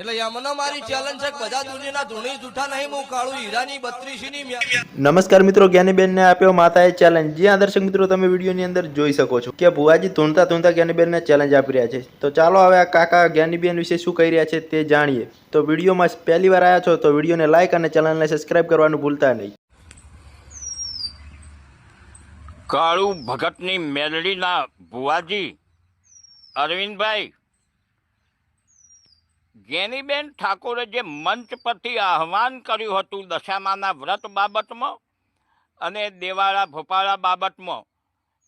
એટલે યમનો મારી ચેલેન્જ છે બધા દુનિયાના ધૂણી જૂઠા નહીં હું કાળું હીરાની બત્રીસીની મ્યા- નમસ્કાર મિત્રો જ્ઞાનીબેન ને આપ્યો માતાએ ચેલેન્જ જ્યાં દર્શક મિત્રો તમે વિડીયોની અંદર જોઈ શકો છો કે ભુવાજી ધૂણતા ધૂણતા જ્ઞાનીબેનને ચેલેન્જ આપી રહ્યા છે. તો ચાલો હવે આ કાકા જ્ઞાનીબેન વિશે શું કહી રહ્યા છે તે જાણીએ. તો વિડીયોમાં પહેલી વાર આવ્યા છો તો વિડીયોને લાઇક અને ચેનલને સબસ્ક્રાઇબ કરવાનું ભૂલતા નહીં. કાળુ ભગતની મેલડીના ભુવાજી અરવિંદભાઈ ગેનીબેન ઠાકોરે જે મંચ પરથી આહવાન કર્યું હતું દશામાના વ્રત બાબતમાં અને દેવાળા ભોપાળા બાબતમાં,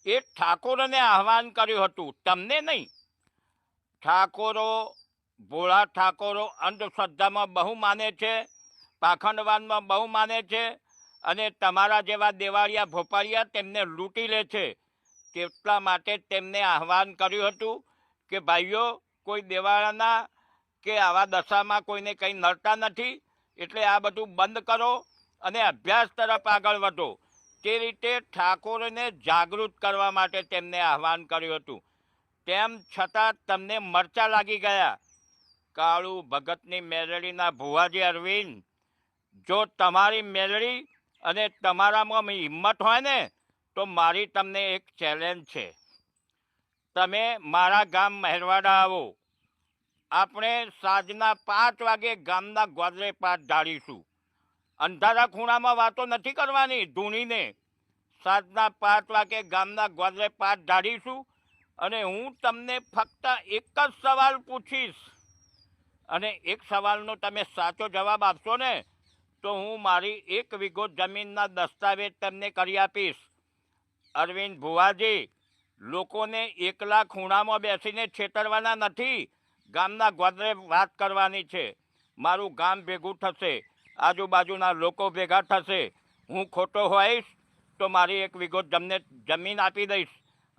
એ ઠાકોરને આહવાન કર્યું હતું. તમને નહીં. ઠાકોરો, ભોળા ઠાકોરો અંધશ્રદ્ધામાં બહુ માને છે, પાખંડવાનમાં બહુ માને છે અને તમારા જેવા દેવાળિયા ભોપાળિયા તેમને લૂંટી લે છે. તેટલા માટે તેમને આહવાન કર્યું હતું કે ભાઈઓ, કોઈ દેવાળાના કે આવા દશામાં કોઈને કંઈ નડતા નથી, એટલે આ બધું બંધ કરો અને અભ્યાસ તરફ આગળ વધો. તે રીતે ઠાકોરને જાગૃત કરવા માટે તેમને આહવાન કર્યું હતું. તેમ છતાં તમને મરચા લાગી ગયા. કાળુ ભગતની મેલડીના ભુવાજી અરવિંદ, જો તમારી મેલડી અને તમારામાં હિંમત હોય ને, તો મારી તમને એક ચેલેન્જ છે. તમે મારા ગામ મહેરવાડા આવો. આપણે સાંજના પાંચ વાગે ગામના ગોદરે પાઠ ઢાળીશું. અંધારા ખૂણામાં વાતો નથી કરવાની ધૂણીને. સાંજના પાંચ વાગે ગામના ગોદરે પાઠ ઢાળીશું અને હું તમને ફક્ત એક જ સવાલ પૂછીશ. અને એક સવાલનો તમે સાચો જવાબ આપશો ને, તો હું મારી એક વીઘો જમીનના દસ્તાવેજ તમને કરી આપીશ. અરવિંદ ભુવાજી, લોકોને એકલા ખૂણામાં બેસીને છેતરવાના નથી. ગામના ગોદરે વાત કરવાની છે. મારું ગામ ભેગું થશે. આજુબાજુના લોકો ભેગા થશે. હું ખોટો હોઈશ તો મારી એક વિગત જમને જમીન આપી દઈશ.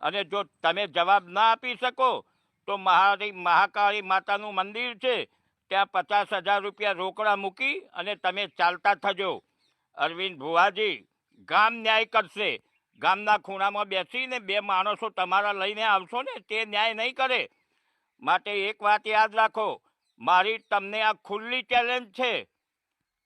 અને જો તમે જવાબ ના આપી શકો તો મારી મહાકાળી માતાનું મંદિર છે. ત્યાં પચાસ હજાર રૂપિયા રોકડા મૂકી અને તમે ચાલતા થજો. અરવિંદ ભુવાજી, ગામ ન્યાય કરશે. ગામના ખૂણામાં બેસીને બે માણસો તમારા લઈને આવશો ને તે ન્યાય નહીં કરે. માટે એક વાત યાદ રાખો, મારી તમને આ ખુલ્લી ચેલેન્જ છે.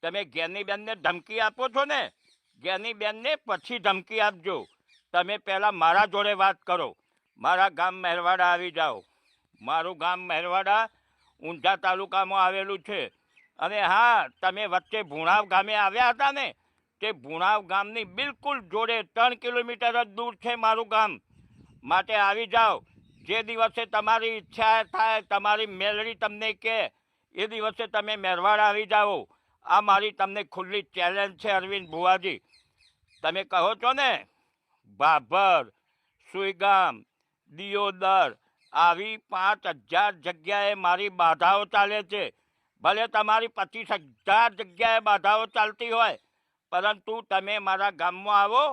તમે જ્ઞાનીબેનને ધમકી આપો છો ને? જ્ઞાનીબેનને પછી ધમકી આપજો. તમે પહેલાં મારા જોડે વાત કરો. મારા ગામ મહેરવાડા આવી જાઓ. મારું ગામ મહેરવાડા ઊંઝા તાલુકામાં આવેલું છે. અને હા, તમે વચ્ચે ભુણાવ ગામે આવ્યા હતા ને? તે ભુણાવ ગામની બિલકુલ જોડે ત્રણ કિલોમીટર જ દૂર છે મારું ગામ. માટે આવી જાઓ. જે દિવસે તમારી ઈચ્છા થાય, તમારી મેલડી તમને કે, એ દિવસે તમે મેરવાડા આવી જાઓ. આ મારી તમને ખુલ્લી ચેલેન્જ છે, અરવિંદ ભુવાજી. તમે કહો છો ને ભાભર સુઈગામ, દિયોદર, આવી પાંચ હજાર જગ્યાએ મારી બાધાઓ ચાલે છે. ભલે તમારી પચીસ હજાર જગ્યાએ બાધાઓ ચાલતી હોય, પરંતુ તમે મારા ગામમાં આવો,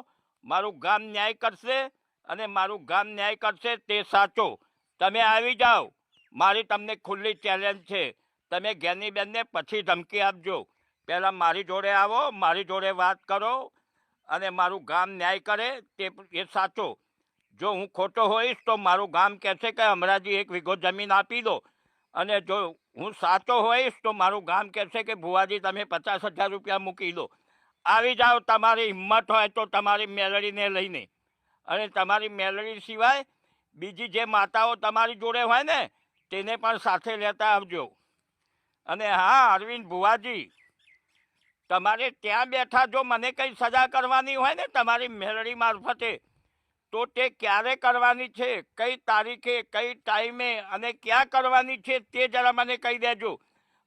મારું ગામ ન્યાય કરશે અને મારું ગામ ન્યાય કરશે તે સાચો. તમે આવી જાઓ. મારી તમને ખુલ્લી ચેલેન્જ છે. તમે જ્ઞાનીબેનને પછી ધમકી આપજો. પહેલાં મારી જોડે આવો, મારી જોડે વાત કરો અને મારું ગામ ન્યાય કરે તે એ સાચો. જો હું ખોટો હોઈશ તો મારું ગામ કહેશે કે હમણાંજી એક વીઘો જમીન આપી દો. અને જો હું સાચો હોઈશ તો મારું ગામ કહેશે કે ભુવાજી તમે પચાસ હજાર રૂપિયા મૂકી દો. આવી જાઓ, તમારી હિંમત હોય તો તમારી મેલડીને લઈને. અને તમારી મેલડી સિવાય બીજી જે માતાઓ તમારી જોડે હોય ને, તેને પણ સાથે લેતા આવજો. અને હા, અરવિંદ ભુવાજી, તમારે ત્યાં બેઠા જો મને કંઈ સજા કરવાની હોય ને તમારી મેળડી મારફતે, તો તે ક્યારે કરવાની છે? કઈ તારીખે, કઈ ટાઈમે અને ક્યાં કરવાની છે તે જરા મને કહી દેજો.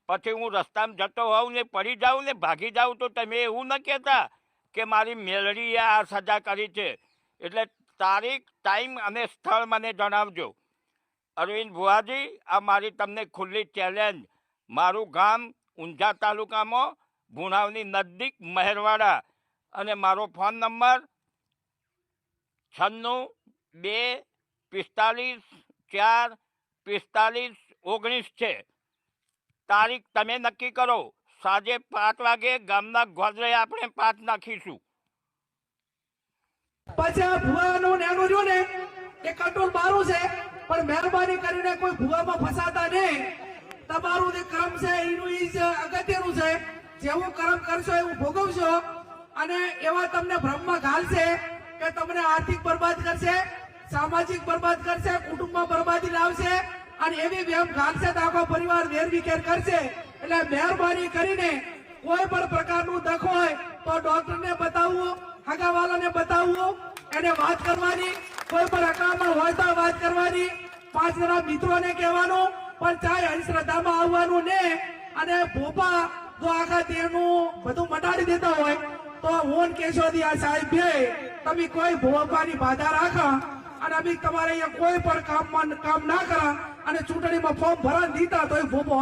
પછી હું રસ્તામાં જતો હોઉં ને, પડી જાઉં ને, ભાગી જાઉં તો તમે એવું ન કહેતા કે મારી મેળડીએ આ સજા કરી છે. એટલે તારીખ, ટાઈમ અને સ્થળ મને જણાવજો. અરવિંદ ભુવાજી, આ મારી તમને ખુલ્લી ચેલેન્જ. મારું ગામ ઊંઝા તાલુકામાં ભુણાવની નજદીક મહેરવાડા અને મારો ફોન નંબર છન્નું બે પિસ્તાલીસ ચાર પિસ્તાલીસ ઓગણીસ છે. તારીખ તમે નક્કી કરો. સાંજે પાંચ વાગે ગામના ગોદરે આપણે પાંચ નાખીશું. પછી આ ભુવાનું ને એનું ને એ કંટ્રોલ મારું છે, પણ મહેરબાની કરીને કોઈ ભુવામાં ફસાતા નહીં તમારું જે કર્મ છે, એનું જ અગત્યનું છે. જેવું કર્મ કરશો, એવું ભોગવશો, અને એવા તમને ભ્રમમાં ઘાલશે કે તમને આર્થિક બરબાદ કરશે, સામાજિક બરબાદ કરશે, કુટુંબમાં બરબાદી લાવશે, અને એવી વ્યમ ઘાલશે તો આખો પરિવાર વેરવિખેર કરશે. એટલે મહેરબાની કરીને કોઈ પણ પ્રકારનું દખ હોય, તો ડોક્ટરને બતાવવું હગાવાલાને બતાવવું એને વાત કરવાની, કોઈ પણ અકાળમાં હોય તો વાત કરવાની. પાંચ જણા મિત્રોને કહેવાનું, પણ ચાહે અંધશ્રદ્ધામાં આવવાનું ને. અને ભોપા જો આખા તેનું બધું મટાડી દેતા હોય, તો હું કેશોદી આ સાહેબ, તમે કોઈ ભોપાની બાધા રાખા. અને અમે તમારે અહીંયા કોઈ પણ કામમાં કામ ના કરા. અને ચૂંટણીમાં ફોર્મ ભરા દીધા તો ભોપો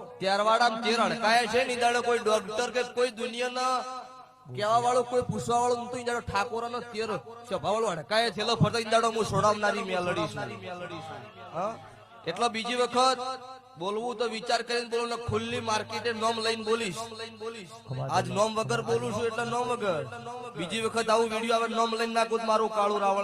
ત્યારવાડા જે રણકાય છે ની દાડો કોઈ ડોક્ટર કે કોઈ દુનિયાના કેવા વાળો કોઈ પૂછવા વાળો નતું ઈ ઠાકોર નો તેર સભા વાળો અડકાય થેલો ફરતો દાડો હું છોડાવનારી મેલડી છું. હા? એટલે બીજી વખત બોલવું તો વિચાર કરીને બોલું ખુલ્લી માર્કેટે નોમ લઈને બોલીશ. આજ નોમ વગર બોલું છું એટલે નોમ વગર. બીજી વખત આવું વીડિયો આવે નોમ લઈને નાખું મારું કાળું રાવણ